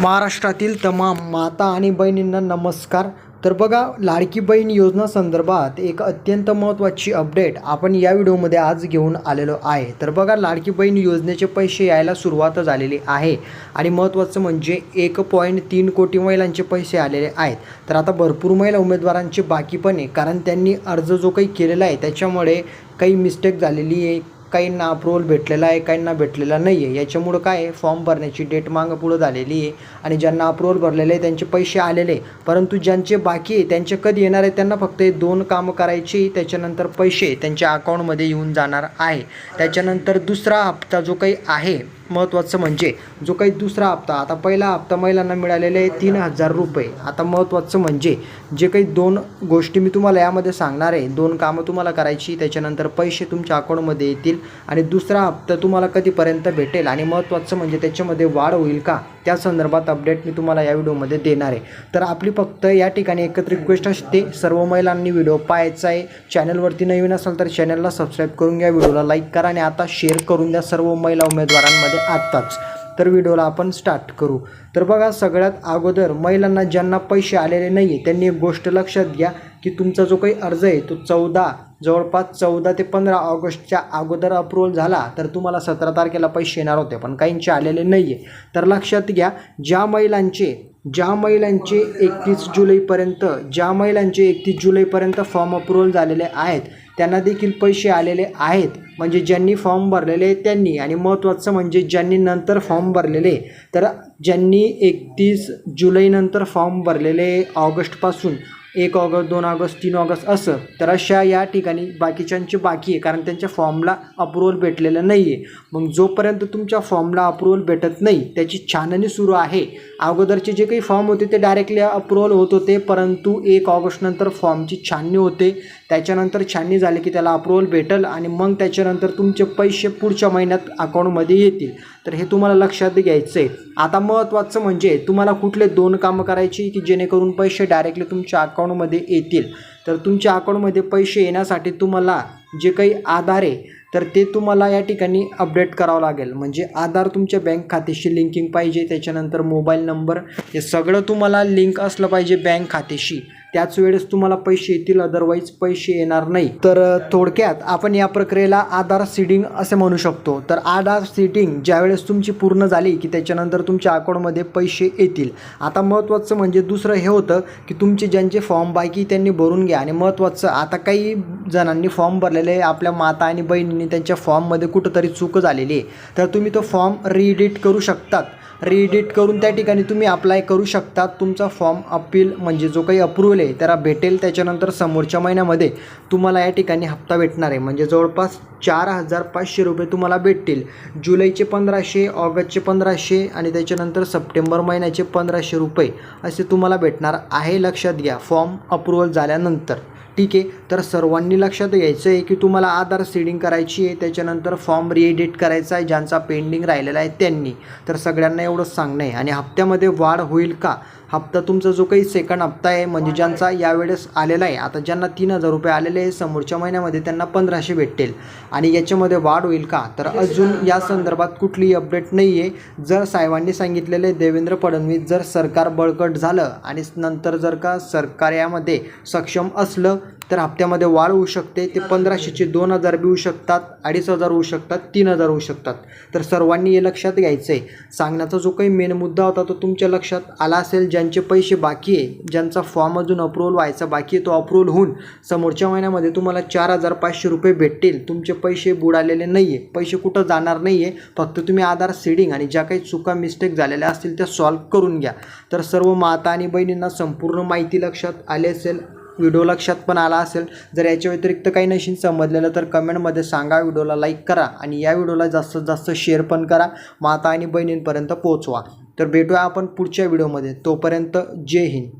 महाराष्ट्रातील तमाम माता आणि बहिणींना नमस्कार. तर बघा लाडकी बहीण योजना संदर्भात एक अत्यंत महत्त्वाची अपडेट आपण या व्हिडिओमध्ये आज घेऊन आलेलो आहे. तर बघा लाडकी बहीण योजनेचे पैसे यायला सुरुवात झालेली आहे आणि महत्त्वाचं म्हणजे एक पॉईंट तीन कोटी महिलांचे पैसे आलेले आहेत. तर आता भरपूर महिला उमेदवारांचे बाकी पण आहे कारण त्यांनी अर्ज जो काही केलेला आहे त्याच्यामुळे काही मिस्टेक झालेली आहे. काहींना अप्रुव्हल भेटलेला आहे काहींना भेटलेला नाही आहे याच्यामुळं काय आहे? फॉर्म भरण्याची डेट मागं पुढं झालेली आहे आणि ज्यांना अप्रुव्हल भरलेले आहे त्यांचे पैसे आलेले आहे. परंतु ज्यांचे बाकी आहे त्यांचे कधी येणार आहे त्यांना फक्त हे दोन कामं करायची त्याच्यानंतर पैसे त्यांच्या अकाउंटमध्ये येऊन जाणार आहे. त्याच्यानंतर दुसरा हप्ता जो काही आहे महत्त्वाचं म्हणजे जो काही दुसरा हप्ता आता पहिला हप्ता महिलांना मिळालेले आहे तीन हजार रुपये. आता महत्त्वाचं म्हणजे जे काही दोन गोष्टी मी तुम्हाला यामध्ये सांगणार आहे. दोन कामं तुम्हाला करायची त्याच्यानंतर पैसे तुमच्या अकाउंटमध्ये येतील आणि दुसरा हप्ता तुम्हाला कधीपर्यंत भेटेल आणि महत्त्वाचं म्हणजे त्याच्यामध्ये वाढ होईल का? त्या संदर्भात अपडेट मी तुम्हाला या व्हिडिओमध्ये देणार आहे. तर आपली फक्त या ठिकाणी एकत्रित गोष्ट असते. सर्व महिलांनी व्हिडिओ पाहायचा आहे. चॅनलवरती नवीन असाल तर चॅनलला सबस्क्राईब करून घ्या. व्हिडिओला लाईक करा आणि आता शेअर करून द्या सर्व महिला उमेदवारांमध्ये आत्ताच तर व्हिडिओला आपण स्टार्ट करू. तर बघा सगळ्यात अगोदर महिलांना ज्यांना पैसे आलेले नाही आहे त्यांनी एक गोष्ट लक्षात घ्या की तुमचा जो काही अर्ज आहे तो चौदा जवळपास चौदा ते पंधरा ऑगस्टच्या अगोदर अप्रूव्हल झाला तर तुम्हाला सतरा तारखेला पैसे येणार होते पण काहींचे आलेले नाही आहे तर लक्षात घ्या ज्या महिलांचे ज्या महिलांचे एकतीस जुलैपर्यंत ज्या महिलांचे एकतीस जुलैपर्यंत फॉर्म अप्रूव्हल झालेले आहेत त्यांना देखील पैसे आलेले आहेत. म्हणजे ज्यांनी फॉर्म भरलेले आहेत त्यांनी. आणि महत्त्वाचं म्हणजे ज्यांनी नंतर फॉर्म भरलेले तर ज्यांनी एकतीस जुलैनंतर फॉर्म भरलेले ऑगस्टपासून एक ऑगस्ट दोन ऑगस्ट तीन ऑगस्ट असं. तर अशा या ठिकाणी बाकीच्यांचे बाकी आहे कारण त्यांच्या फॉर्मला अप्रुव्हल भेटलेलं नाही आहे मग जोपर्यंत तुमच्या फॉर्मला अप्रुव्हल भेटत नाही त्याची छाननी सुरू आहे. अगोदरचे जे काही फॉर्म होते ते डायरेक्टली अप्रुव्हल होत होते परंतु एक ऑगस्टनंतर फॉर्मची छाननी होते. त्याच्यानंतर छाननी झाली की त्याला अप्रुव्हल भेटेल आणि मग त्याच्यानंतर तुमचे पैसे पुढच्या महिन्यात अकाउंटमध्ये येतील. तर हे तुम्हाला लक्षात घ्यायचं आहे आता महत्त्वाचं म्हणजे तुम्हाला कुठले दोन कामं करायची की जेणेकरून पैसे डायरेक्टली तुमच्या अकाउंटमध्ये येतील. तर तुमच्या अकाउंटमध्ये पैसे येण्यासाठी तुम्हाला जे काही आधार आहे तर ते तुम्हाला या ठिकाणी अपडेट करावं लागेल. म्हणजे आधार तुमच्या बँक खात्याशी लिंकिंग पाहिजे त्याच्यानंतर मोबाईल नंबर हे सगळं तुम्हाला लिंक असलं पाहिजे बँक खात्याशी. त्याच वेळेस तुम्हाला पैसे येतील अदरवाईज पैसे येणार नाही. तर थोडक्यात आपण या प्रक्रियेला आधार सीडिंग असे म्हणू शकतो. तर आधार सीडिंग ज्यावेळेस तुमची पूर्ण झाली की त्याच्यानंतर तुमच्या अकाउंटमध्ये पैसे येतील. आता महत्त्वाचं म्हणजे दुसरं हे होतं की तुमचे ज्यांचे फॉर्म बाकी त्यांनी भरून घ्या. आणि महत्त्वाचं आता काही जणांनी फॉर्म भरलेले आहे आपल्या माता आणि बहिणींनी त्यांच्या फॉर्ममध्ये कुठंतरी चूक झालेली आहे. तर तुम्ही तो फॉर्म रिएडिट करू शकतात. रिएडिट करून त्या ठिकाणी तुम्ही अप्लाय करू शकता. तुमचा फॉर्म अपील म्हणजे जो काही अप्रुव्हल आहे त्याला भेटेल त्याच्यानंतर समोरच्या महिन्यामध्ये तुम्हाला या ठिकाणी हप्ता भेटणार आहे. म्हणजे जवळपास चार हजार पाचशे रुपये तुम्हाला भेटतील. जुलैचे पंधराशे ऑगस्टचे पंधराशे आणि त्याच्यानंतर सप्टेंबर महिन्याचे पंधराशे रुपये असे तुम्हाला भेटणार आहे. लक्षात घ्या फॉर्म अप्रुव्हल झाल्यानंतर. ठीक आहे. तर सर्वांनी लक्षात घ्यायचं आहे की तुम्हाला आधार सीडिंग करायची आहे त्याच्यानंतर फॉर्म रिएडिट करायचा आहे ज्यांचा पेंडिंग राहिलेला आहे त्यांनी. तर सगळ्यांना एवढंच सांगणं आहे. आणि हप्त्यामध्ये वाढ होईल का? हप्ता तुमचा जो काही सेकंड हप्ता आहे म्हणजे ज्यांचा यावेळेस आलेला आहे आता ज्यांना तीन हजार रुपये आलेले आहे समोरच्या महिन्यामध्ये त्यांना पंधराशे भेटतील. आणि याच्यामध्ये वाढ होईल का? तर अजून या संदर्भात कुठलीही अपडेट नाही आहे जर साहेबांनी सांगितलेले देवेंद्र फडणवीस जर सरकार बळकट झालं आणि नंतर जर का सरकार यामध्ये सक्षम असलं तर हप्त्यामध्ये वाढ होऊ शकते. ते पंधराशेचे दोन हजार बी होऊ शकतात अडीच हजार होऊ शकतात तीन हजार होऊ शकतात. तर सर्वांनी हे लक्षात घ्यायचं आहे सांगण्याचा जो काही मेन मुद्दा होता तो तुमच्या लक्षात आला असेल. ज्यांचे पैसे बाकी आहे ज्यांचा फॉर्म अजून अप्रूव्हल व्हायचा बाकी आहे तो अप्रूव्हल होऊन समोरच्या महिन्यामध्ये तुम्हाला चार हजार पाचशे रुपये भेटतील. तुमचे पैसे बुडालेले नाही आहे पैसे कुठं जाणार नाही आहे फक्त तुम्ही आधार सीडिंग आणि ज्या काही चुका मिस्टेक झालेल्या असतील त्या सॉल्व्ह करून घ्या. तर सर्व माता आणि बहिणींना संपूर्ण माहिती लक्षात आली असेल. व्हिडिओ लक्षात पण आला असेल. जर याच्या व्यतिरिक्त काही नशीन समजलेलं तर कमेंटमध्ये सांगा. व्हिडिओला लाईक करा आणि या व्हिडिओला जास्तीत जास्त शेअर पण करा. माता आणि बहिणींपर्यंत पोचवा तर भेटूया आपण पुढच्या व्हिडिओमध्ये. तोपर्यंत जय हिंद.